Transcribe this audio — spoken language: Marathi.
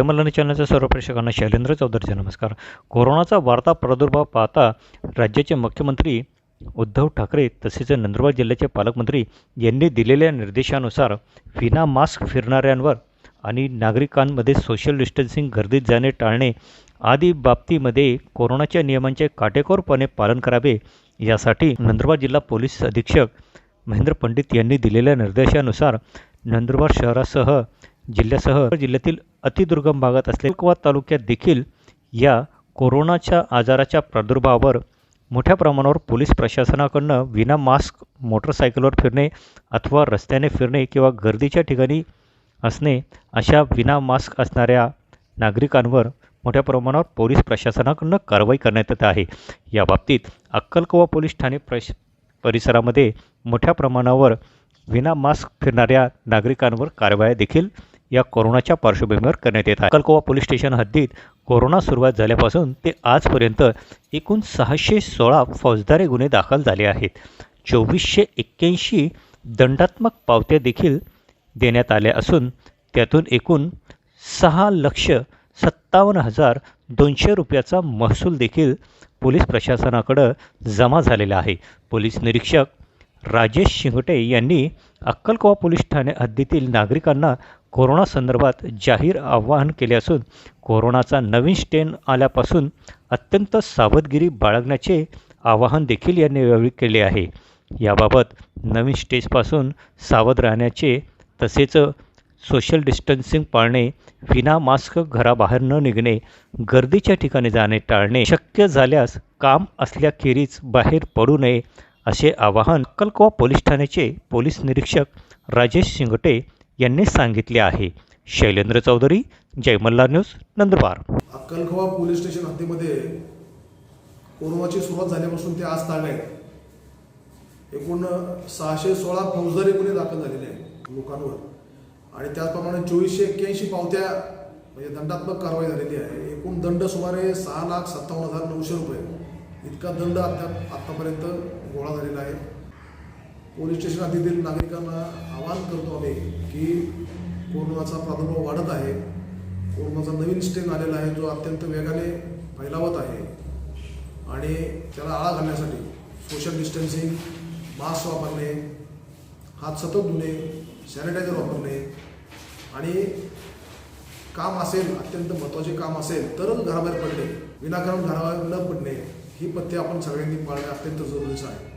जय चॅनलच्या सर्व प्रेक्षकांना शैलेंद्र चौधरीचे नमस्कार. कोरोनाचा वाढता प्रादुर्भाव पाहता राज्याचे मुख्यमंत्री उद्धव ठाकरे तसेच नंदुरबार जिल्ह्याचे पालकमंत्री यांनी दिलेल्या निर्देशानुसार विना मास्क फिरणाऱ्यांवर आणि नागरिकांमध्ये सोशल डिस्टन्सिंग गर्दीत जाणे टाळणे आदी बाबतीमध्ये कोरोनाच्या नियमांचे काटेकोरपणे पालन करावे यासाठी नंदुरबार जिल्हा पोलीस अधीक्षक महेंद्र पंडित यांनी दिलेल्या निर्देशानुसार नंदुरबार शहरासह जिल्ह्यासह जिल्ह्यातील अतिदुर्गम भागात असलेल्या कुवा तालुक्यात देखील या कोरोनाच्या आजाराच्या प्रादुर्भावावर मोठ्या प्रमाणावर पोलीस प्रशासनाकडनं विना मास्क मोटरसायकलवर फिरणे अथवा रस्त्याने फिरणे किंवा गर्दीच्या ठिकाणी असणे अशा विना मास्क असणाऱ्या नागरिकांवर मोठ्या प्रमाणावर पोलीस प्रशासनाकडनं कारवाई करण्यात येत आहे. याबाबतीत अक्कलकोवा पोलीस ठाणे प्रश परिसरामध्ये मोठ्या प्रमाणावर विना मास्क फिरणाऱ्या नागरिकांवर कारवाया देखील या कोरोनाच्या पार्श्वभूमीवर करण्यात येत आहे. अक्कलकोवा पोलीस स्टेशन हद्दीत कोरोना सुरुवात झाल्यापासून ते आजपर्यंत एकूण सहाशे सोळा फौजदारी गुन्हे दाखल झाले आहेत. चोवीसशे एक्क्याऐंशी दंडात्मक पावत्या देखील देण्यात आल्या असून त्यातून एकूण सहा लक्ष सत्तावन्न हजार दोनशे रुपयाचा महसूल देखील पोलीस प्रशासनाकडं जमा झालेला आहे. पोलीस निरीक्षक राजेश शिंगटे यांनी अक्कलकोवा पोलीस ठाणे हद्दीतील नागरिकांना कोरोना संदर्भात जाहीर आवाहन केले असून कोरोनाचा नवीन स्टेन आल्यापासून अत्यंत सावधगिरी बाळगण्याचे आवाहन देखील यांनी यावेळी केले आहे. याबाबत नवीन स्टेजपासून सावध राहण्याचे तसेच सोशल डिस्टन्सिंग पाळणे विना मास्क घराबाहेर न निघणे गर्दीच्या ठिकाणी जाणे टाळणे शक्य झाल्यास काम असल्याखेरीज बाहेर पडू नये असे आवाहन अक्कलकोवा पोलीस ठाण्याचे पोलीस निरीक्षक राजेश शिंगटे यांनी सांगितले आहे. शैलेंद्र चौधरी जयमल्ला न्यूज नंदुरबार. अक्कलखवा पोलीस स्टेशन हद्दीमध्ये कोरोनाची सुरुवात झाल्यापासून ते आज ताग आहेत. एकूण सहाशे सोळा फौजदारी गुन्हे दाखल झालेले आहेत लोकांवर. आणि त्याचप्रमाणे चोवीसशे एक्क्याऐंशी पावत्या म्हणजे दंडात्मक कारवाई झालेली आहे. एकूण दंड सुमारे सहा लाख सत्तावन्न हजार नऊशे रुपये इतका दंड आता आत्तापर्यंत गोळा झालेला आहे. पोलीस स्टेशन हद्दीतील नागरिकांना आवाहन करतो आम्ही की कोरोनाचा प्रादुर्भाव वाढत आहे. कोरोनाचा नवीन स्टेम आलेला आहे जो अत्यंत वेगाने फैलावत आहे. आणि त्याला आळा घालण्यासाठी सोशल डिस्टन्सिंग मास्क वापरणे हात सतत धुणे सॅनिटायझर वापरणे आणि काम असेल अत्यंत महत्त्वाचे काम असेल तरच घराबाहेर पडणे विनाकारण घराबाहेर न पडणे ही पथ्ये आपण सगळ्यांनी पाळणे अत्यंत जरुरीचं आहे.